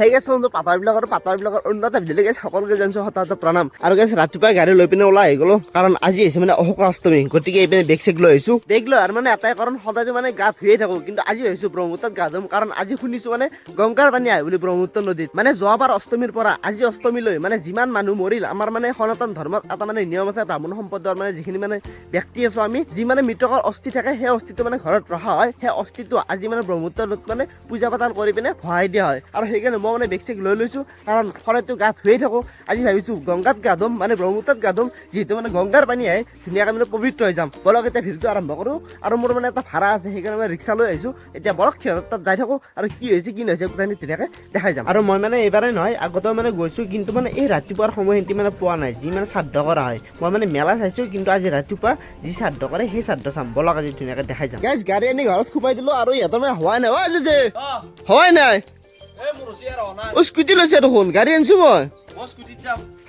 সেই গেছ বন্ধু পাতাৰ বিলাকৰ পাতাৰ বিলাকৰ গেছ, সকলোকে জানিছো হঠাৎ প্ৰণাম। আৰু গেছ, ৰাতিপুৱাই গাড়ী লৈ পিনে ওলাই আহি গলো কাৰণ আজি আহিছে মানে অশোক অষ্টমী, গতিকে এইপিনে বেগ চেগ লৈ আহিছো। বেগ লৈ আৰু মানে এটাই কাৰণ সদায় মানে গা ধুয়ে থাকো, কিন্তু আজি ভাবিছো ব্ৰহ্মপুত্ৰত গা ধুম, কাৰণ আজি শুনিছো মানে গংগাৰ পানী আহে বুলি ব্ৰহ্মপুত্ৰ নদীত। মানে যোৱাবাৰ অষ্টমীৰ পৰা, আজি অষ্টমীলৈ মানে যিমান মানুহ মৰিল, আমাৰ মানে সনাতন ধৰ্মত এটা মানে নিয়ম আছে, ব্ৰাহ্মণ সম্প্ৰদায়ৰ মানে যিখিনি মানে ব্যক্তি আছো আমি, যি মানে মৃতকৰ অস্থি থাকে, সেই অস্থিটো মানে ঘৰত ৰখা হয়, সেই অস্থিটো আজি মানে ব্ৰহ্মপুত্ৰ নদীত মানে পূজা পাতল কৰি পিনে ভৰাই দিয়া হয়। আৰু সেইকাৰণে মই মানে বেগ চেগ লৈ লৈছো কাৰণ সদায়তো গা ধুয়ে থাকো। আজি ভাবিছো গংগাত গা ধুম মানে ব্ৰহ্মপুত্ৰত গা ধুম যিহেতু মানে গংগাৰ পানী আহে ধুনীয়াকৈ মানে পবিত্ৰ হৈ যাম। বলক এতিয়া ভিডিঅ'টো আৰম্ভ কৰো। আৰু মোৰ মানে এটা ভাড়া আছে সেইকাৰণে মই ৰিক্সা লৈ আহিছো। এতিয়া বলক সিহঁতৰ তাত যাই থাকো আৰু কি হৈছে কি নহৈছে গোটেইখিনি ধুনীয়াকৈ দেখাই যাম। আৰু মই মানে এইবাৰে নহয় আগতেও মানে গৈছো কিন্তু মানে এই ৰাতিপুৱাৰ সময়খিনি মানে পোৱা নাই যি মানে শ্ৰাদ্ধ কৰা হয়। মই মানে মেলা চাইছো কিন্তু আজি ৰাতিপুৱা যি শ্ৰাদ্ধ কৰে সেই শ্ৰাদ্ধ চাম। বলক আজি ধুনীয়াকৈ দেখাই যাম। গাড়ী আনি ঘৰত সোমাই দিলো আৰু ইহঁতৰ মানে হোৱাই নাই অ' যে হোৱাই নাই। অ স্কুটি লৈছে দেখোন গাড়ী আনিছো মই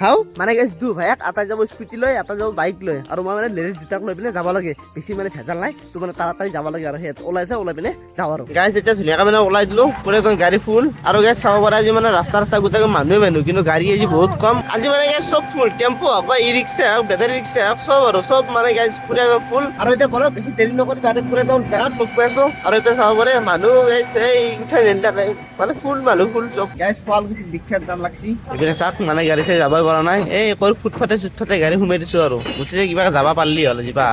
হাও মানে গাইজ দু ভাইয়াক এটা যাব স্কুটি লৈ এটা যাব বাইক লৈ আৰু মই মানে লেডিজ দুটাক লৈ পিনে যাব লাগে। বেছি মানে ভেজাল নাই। তো মানে তাড়াতাড়ি যাব লাগে আৰু সেই ওলাইছে ওলাই পিনে যাওঁ আৰু। গাইজ এতিয়া ধুনীয়াকৈ মানে ওলাই দিলো। পুৰা একদম গাড়ী ফুল আৰু গাইজ চাব পাৰে আজি মানে ৰাস্তা ৰাস্তা গোটেই মানুহে মানুহ। কিন্তু গাড়ী আজি বহুত কম। আজি মানে গাইজ চব ফুল টেম্পু হওক বা ই ৰিক্সা হওক বেটাৰী ৰিক্সা হওক চব আৰু। চব মানে গাইজ পুৰা একদম ফুল আৰু এতিয়া বলক বেছি দেৰি নকৰি তাতে পুৰা একদম জেগাত লগ পাই আছো। আৰু এতিয়া চাব পাৰে মানুহ গাইজ এই উঠাই নেথাকে মানে ফুল মানুহ ফুল চব গাইজ শুৱালকুছি বিখ্যাত দাম লাগছি। এইপিনে চাওক মানে গাড়ী চাই যাবই পৰা নাই। এই কৰ ফুটফাটে চুটফাটে গাড়ী সোমাই দিছো আৰু। গতিকে কিবা যাবা পাৰিলি হ'ল যিবা।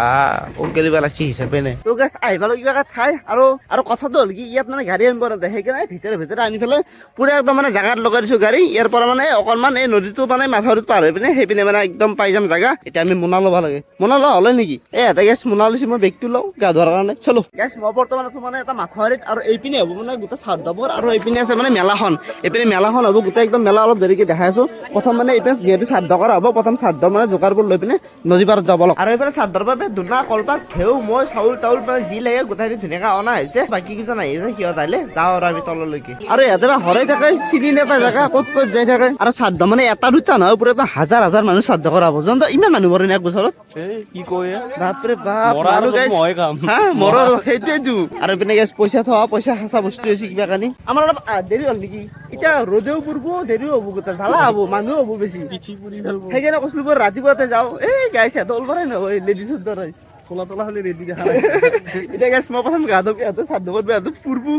ওক গেলিবা লাগছি হিচাপে নে তো গাছ আহিবলৈ কিবা এটা ঠাই আৰু আৰু কথাটো হ'ল কি, ইয়াত মানে গাড়ী আনিব নাযায়। সেইকাৰণে ভিতৰে ভিতৰে আনি পেলাই পুৰা একদম মানে জাগাত লগাই দিছো গাড়ী। ইয়াৰ পৰা মানে অকণমান এই নদীটো মানে মাথাউৰিত পাৰ হৈ পিনে সেইপিনে মানে একদম পাই যাম জাগা। এতিয়া আমি মোনা ল'ব লাগে। মোনা লোৱা হ'লে নেকি? এই এটা গেছ মোনা লৈছো, মই বেগটো লওঁ, গা ধোৱাৰ কাৰণে। চলো। গেছ মই বৰ্তমান আছো মানে এটা মাথাউৰিত আৰু এইপিনে হ'ব মানে গোটেই চাৰ্দাবৰ আৰু এইপিনে আছে মানে মেলাখন। এইপিনে মেলাখন হ'ব, গোটেই একদম মেলা অলপ দেৰিকে দেখাই আছো। প্ৰথম মানে এইপিনে যিহেতু শ্ৰাদ্ধ কৰা হ'ব প্ৰথম শ্ৰাদ্ধ মানে যোগাৰবোৰ লৈ পিনে নদী পাৰত যাব লাগে আৰু এইফালে শ্ৰাদ্ধৰ বাবে ধুনা কলপাত ঘেউ মই চাউল তাউল মানে যি লাগে গোটেইখিনি ধুনীয়াকৈ অনা হৈছে। বাকী কেইজন আহিছে সিহঁত আহিলে যাওঁ আৰু আমি তললৈকে। আৰু ইহঁতে বা হৰাই থাকে চিনি নাপায় জেগা ক'ত ক'ত যাই থাকে। আৰু শ্ৰাদ্ধ মানে এটা দুটা নহয় পুৰা হাজাৰ হাজাৰ মানুহ শ্ৰাদ্ধ কৰা হ'ব যোনটো ইমান মানুহ বাৰু এক বছৰত কি কয়? বাপৰে বাপ আৰু guys, মই কাম। হা মৰৰ সেইটোৱেতো আৰু পিনে গেছ পইচা থোৱা পইচা সাঁচা বস্তু হৈছে কিবা কানি। অলপ দেৰি হ'ল নেকি? এতিয়া ৰ'দেও পুৰব দেৰিও হ'ব গোটেই জ্বালা হ'ব মানুহ হ'ব বেছি। পিঠি পুৰি ফেলব। সেইকাৰণে কৈছিলো মই ৰাতিপুৱাতে যাওঁ। এই গাই সিহঁতে ওলবাৰে নহয় লেডিছৰ দৰে চলা তলা খালি ৰেডি দেখা নাই। এতিয়া মই প্ৰথম গা ধুব ইহঁতে চাদ ধুব ইহঁতে পুৰবো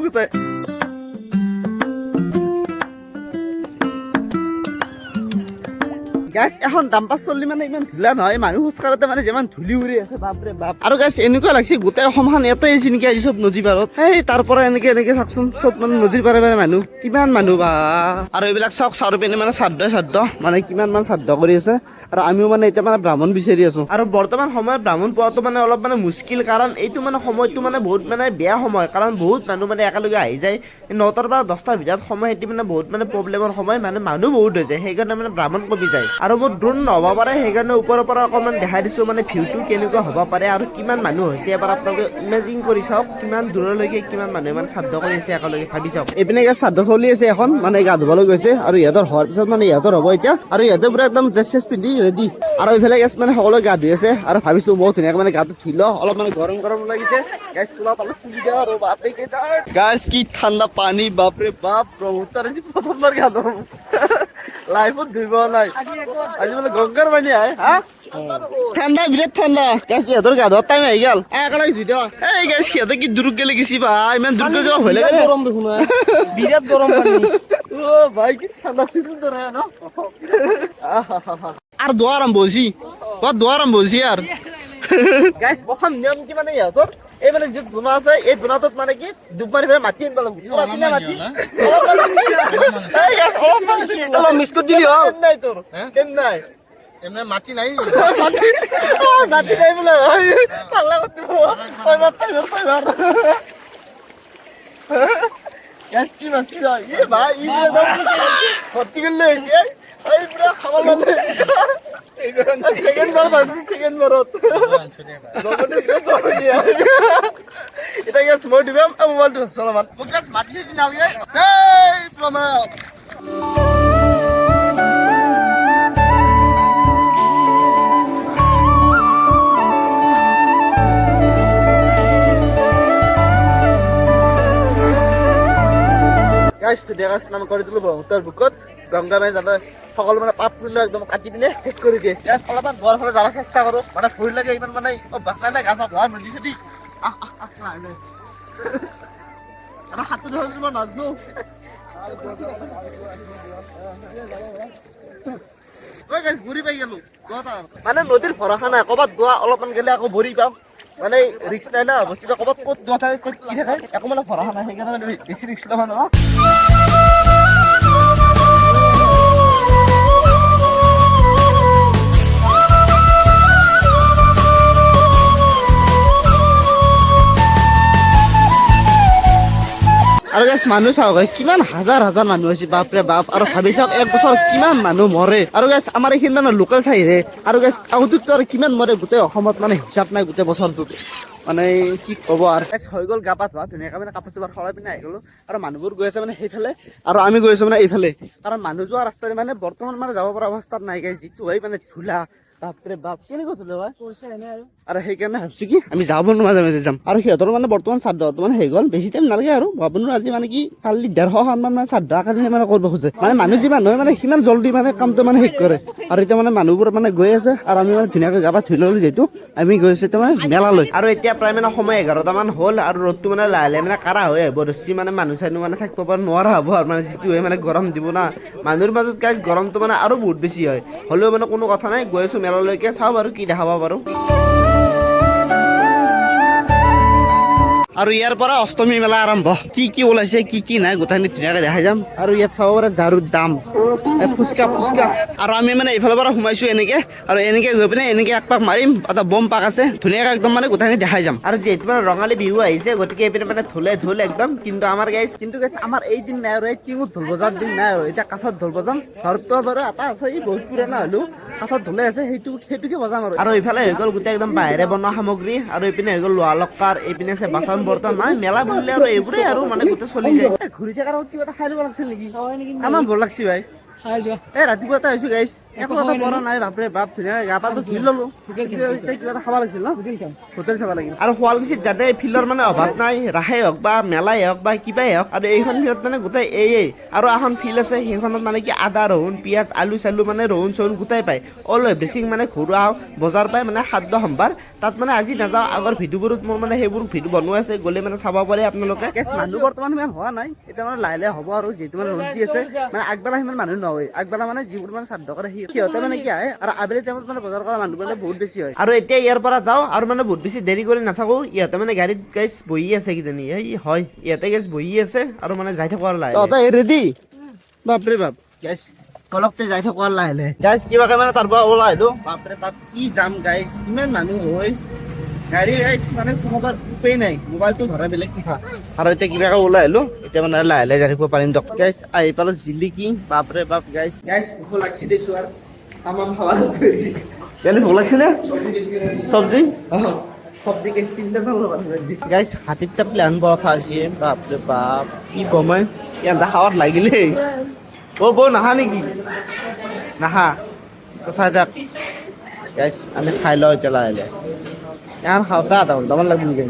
গাছ এখন ডাম্পাৰ চলি মানে ইমান ধূলা নহয়, মানুহ খোজ কাঢ়োতে মানে যিমান ধূলি উৰি আছে, বাপৰে বাপ। আৰু গাছ এনেকুৱা লাগছে, গোটেই অসমখন ইয়াতে আহিছে নেকি আজি চব নদী পাৰত? সেই তাৰ পৰা এনেকে এনেকে চাওকচোন, চব মানে নদীৰ পাৰে পাৰে মানুহ। কিমান মানুহ বা। আৰু এইবিলাক চাওক চাউৰ পিনে মানে শ্ৰাদ্ধ শ্ৰাদ্ধ মানে কিমান মান শ্ৰাদ্ধ কৰি আছে। আৰু আমিও মানে এতিয়া মানে ব্ৰাহ্মণ বিচাৰি আছো। আৰু বৰ্তমান সময়ত ব্ৰাহ্মণ পোৱাটো মানে অলপ মানে মুস্কিল, কাৰণ এইটো মানে সময়টো মানে বহুত মানে বেয়া সময়, কাৰণ বহুত মানুহ মানে একেলগে আহি যায়। নটাৰ পৰা দহটাৰ ভিতৰত সময় সেইটো মানে বহুত মানে প্ৰব্লেমৰ সময় মানে মানুহ বহুত হৈ যায়, সেইকাৰণে মানে ব্ৰাহ্মণ কমি যায়। আৰু মোৰ ড্ৰোন নহ'ব পাৰে সেইকাৰণে ওপৰৰ পৰা অকণমান দেখাই দিছোঁ মানে ভিউটো কেনেকুৱা হ'ব পাৰে আৰু কিমান মানুহ হৈছে। এবাৰ আপোনালোকে ইমেজিন কৰি চাওক, কিমান দূৰলৈকে কিমান মানুহে মানে শ্ৰাদ্ধ কৰি আছে একেলগে, ভাবি চাওক। এইপিনে শ্ৰাদ্ধ চলি আছে এখন মানে গা ধুবলৈ গৈছে আৰু ইহঁতৰ হোৱাৰ পিছত মানে ইহঁতৰ হ'ব এতিয়া। আৰু ইহঁতে পুৰা একদম ড্ৰেছ চেছ পিন্ধি ৰেডি আৰু এইফালে গেছ মানে সকলোৱে গা ধুই আছে আৰু ভাবিছো মই ধুনীয়াকৈ মানে গাটো ধুই লওঁ, অলপ মানে গৰম গৰম লাগিছে। গেছ চোলা পালে খুলি আৰু বাপৰে কেইটা গাছ কি ঠাণ্ডা পানী, বাপৰে, বাপ ব্ৰহ্মপুত্ৰৰ আজি প্ৰথমবাৰ গা ধুম। লাইফত ধুই নাই। আজি বোলে গংগাৰ পানী আহে হা? ঠাণ্ডা বিৰাট ঠাণ্ডা। গেছ সিহঁতৰ গা ধোৱাৰ টাইম আহি গ'ল। একেলগে ধুই দিওঁ। এই গেছ সিহঁতে কি দূৰত গেলে গেছি বা? ইমান দূৰত যাব ভয় লাগে গৰম দেখোন বিৰাট গৰম ও ভাই কি ঠাণ্ডা ফিল্ম ধরে ন? আর দোয়া আরম্ভ হয়েছি দোয়া আরম্ভ হয়েছি আর গাইস প্রথম নিয়ম কি মানে ইহঁতৰ এই মানে যি ধুনা আছে এই ধুনাটোত মানে কি ডুব মাৰি পেলাই মাটি আনিব লাগিব। পুৰা চিনা অলপ মিস্কুট দিলি হ। কেন নাই তোৰ? কেন নাই? এমনি মাটি নাই? মাটি নাই বোলে। পাল্লা মার গ্যাস কি ইয়ে ভাই ই দিয়ে দাও এটা গ্যাস মই দিবাম মোবাইলটো চলমান মোক গ্যাস মাতিছে দিনা এই প্ৰমাণ গাইছ ধুনীয়াকৈ স্নান কৰি দিলোঁ ব্ৰহ্মপুত্ৰৰ বুকত গংগা মাই যাতে সকলো মানে পাপ পুণ্য একদম কাটি পিনে শেষ কৰি দিয়ে। গাছ অলপমান গড় ফালে যাব চেষ্টা কৰোঁ। মানে ভৰি লাগে ইমান মানে অভ্যাস নাই গা চা ধোৱা নদী চদী সাঁতুৰি মই নাজানো ভৰি পাই গেলো। মানে নদীৰ ভৰসা নাই ক'ৰবাত যোৱা অলপমান গেলে আকৌ ভৰি পাওঁ মানে ৰিক্স নাই না বস্তুটো ক'ৰবাত ক'ত যোৱা থাকে ক'ত কি থাকে একো মানে ভৰসা নাই সেইকাৰণে বেছি ৰিক্স ল'ব নোৱাৰা। আৰু গাইছ মানুহ চাওক কিমান হাজাৰ হাজাৰ মানুহ হৈছে বাপৰে বাপ। আৰু ভাবি চাওক এক বছৰ কিমান মানুহ মৰে। আৰু গাইছ আমাৰ এইখিনি মানে লোকেল ঠাইৰে আৰু গাইছ আউটতো আৰু কিমান মৰে গোটেই অসমত মানে হিচাপ নাই গোটেই বছৰটোত। মানে কি ক'ব আৰু। গাইছ হৈ গ'ল গা পা ধোৱা ধুনীয়াকৈ মানে কাপোৰ চাপোৰ সলাই পিনে আহি গ'লো। আৰু মানুহবোৰ গৈ আছে মানে সেইফালে। আৰু আমি গৈ আছোঁ মানে এইফালে। কাৰণ মানুহ যোৱা ৰাস্তাৰে মানে বৰ্তমান মানে যাব পৰা অৱস্থাত নাই গাইছ যিটো হয় মানে ধূলা বাপৰে বাপ এনে আৰু। আৰু সেইকাৰণে ভাবছ কি আমি যাব নোৱাৰা মাজে মাজে যাম। আৰু সিহঁতৰ মানে বৰ্তমান শ্ৰাদ্ধটো মানে হৈ গ'ল বেছি টাইম নালাগে আৰু। ভাবনো আজি মানে কি কালি ডেৰশ খান মানে শ্ৰাদ্ধ কাৰণে মানে কৰিব খোজে। মানে মানুহ যিমান হয় মানে সিমান জল্দি মানে কামটো মানে শেষ কৰে। আৰু এতিয়া মানে মানুহবোৰ মানে গৈ আছে আৰু আমি মানে ধুনীয়াকৈ গা পা ধুই ল'লো যিহেতু আমি গৈ আছো এতিয়া মানে মেলালৈ। আৰু এতিয়া প্ৰায় মানে সময় এঘাৰটা মান হ'ল আৰু ৰ'দটো মানে লাহে লাহে মানে কাঢ়া হৈ আহিব। ধৰিছে মানে মানুহ চানুহ মানে থাকিব পৰা নোৱাৰা হ'ব আৰু মানে যিটো হয় মানে গৰম দিব না। মানুহৰ মাজত গাইজ গৰমটো মানে আৰু বহুত বেছি হয়। হ'লেও মানে কোনো কথা নাই গৈ আছো মেলালৈকে চাওঁ বাৰু কি দেখাব পাৰোঁ আৰু ইয়াৰ পৰা অষ্টমী মেলা আৰম্ভ। কি কি ওলাইছে কি কি নাই গোটেইখিনি ধুনীয়াকৈ দেখাই যাম। আৰু ইয়াত চাব পাৰে ঝাৰুৰ দাম। ফুচকা ফুচকা। আৰু আমি মানে এইফালৰ পৰা সোমাইছো এনেকে, আৰু এনেকে গৈ পিনে এনেকে এক পাক মাৰিম, এটা বম পাক আছে, ধুনীয়াকৈ একদম মানে গোটেইখিনি দেখাই যাম। আৰু যিহেতু মানে ৰঙালী বিহু আহিছে, গতিকে এইপিনে মানে ঢোলে ঢোল একদম, কিন্তু আমাৰ গাইছ কিন্তু গাইছ আমাৰ এই দিন নাই আৰু, এই টিঙত ঢোল বজাৰ দিন নাই আৰু, এতিয়া কাঠত ঢোল বজাম ঘৰতো বাৰু এটা আছে এই বহুত পুৰণা হ'লেও কাঠত ঢোলে আছে, সেইটো, সেইটোকে বজাম আৰু। আৰু এইফালে হৈ গ'ল গোটেই একদম বাহিৰে বনোৱা সামগ্ৰী, আৰু এইপিনে হৈ গ'ল লোহা লক্কাৰ এইপিনে আছে বাচন বৰ্তন মানে মেলা বুলিলে আৰু এইবোৰে আৰু মানে গোটেই চলি যায়। ঘূৰি থকাৰ কিবা এটা খাই ল'ব লাগিছিল নেকি? আমাৰ বৰ লাগছি ভাই। ৰাতিপুৱা এটা আহিছো গাইছ একো এটা কৰা নাই বাপৰে বাপ ধুনীয়া গা পাটো ধুই ল'লো হোটেল চাম, এতিয়া কিবা এটা খাব লাগিছিল ন? হোটেল চাব লাগিব আৰু শুৱালকুছিত যাতে ফিল্ডৰ মানে অভাৱ নাই ৰাসেই হওক বা মেলাই হওক বা কিবাই হওক আৰু এইখন ফিল্ডত মানে গোটেই এইয়েই আৰু এখন ফিল্ড আছে সেইখনত মানে কি আদা ৰহুন পিঁয়াজ আলু চালু মানে ৰহুন চহুন গোটাই পায়। অল এভ্ৰিথিং মানে ঘৰুৱা বজাৰ পায় মানে খাদ্য সম্ভাৰ। তাত মানে আজি নাযাওঁ আগৰ ভিডিঅ'বোৰত মোৰ মানে সেইবোৰ ভিডিঅ' বনোৱা আছে গ'লে মানে চাব পাৰে আপোনালোকে। মানুহ বৰ্তমান সিমান হোৱা নাই এতিয়া মানে লাহে লাহে হ'ব আৰু যিহেতু মানে ৰ'দ দি আছে মানে আগবেলা সিমান মানুহ নহয় আগবেলা মানে যিবোৰ মানে শ্ৰাদ্ধ কৰে সি- সিহঁতে মানে কি আহে আৰু আবেলি টাইমত মানে বজাৰ কৰা মানুহ মানে বহুত বেছি হয়। আৰু এতিয়া ইয়াৰ পৰা যাওঁ আৰু মানে বহুত বেছি দেৰি কৰি নাথাকো। ইহঁতে মানে গাড়ীত গাইছ বহি আছে কিজানি। এই হয় ইহঁতে গাইছ বহি আছে আৰু মানে যাই থাকো আৰু লাহে তহঁতে ৰেডি বাপৰে বাপ। গাইছ অলপতে যাই থাকো আৰু লাহে লাহে গাইছ কিবাকে মানে তাৰ পৰা ওলাই আহিলো। বাপৰে বাপ কি যাম গাইছ ইমান মানুহ হয়। গাড়ী গাইছ মানে সোমাবাৰ উপায় নাই মোবাইলটো ধৰা বেলেগ কথা। আৰু এতিয়া কিবাকে ওলাই আহিলো এতিয়া মানে লাহে লাহে থাকিব পাৰিম দিয়ক। গাইছ আহি পালো জিলিকি বাপৰে বাপ গাইছ গাইছ ভোক লাগছি দেছো আৰু তামাম খাবা কৰিছে কেনে ভোক লাগছে নে? চব্জি চব্জি? গাইছ তিনটা হাতীত প্লেন পৰঠা আছে বাপৰে বাপ কি কম ইয়াত খাৱাত লাগিলে অ' বৌ নাহা নেকি? নাহা। কথা গাইছ আমি খাই লওঁ এতিয়া লাহে লাহে। ইয়াৰ খাওঁতে দাও দমন লাগবে নেকি?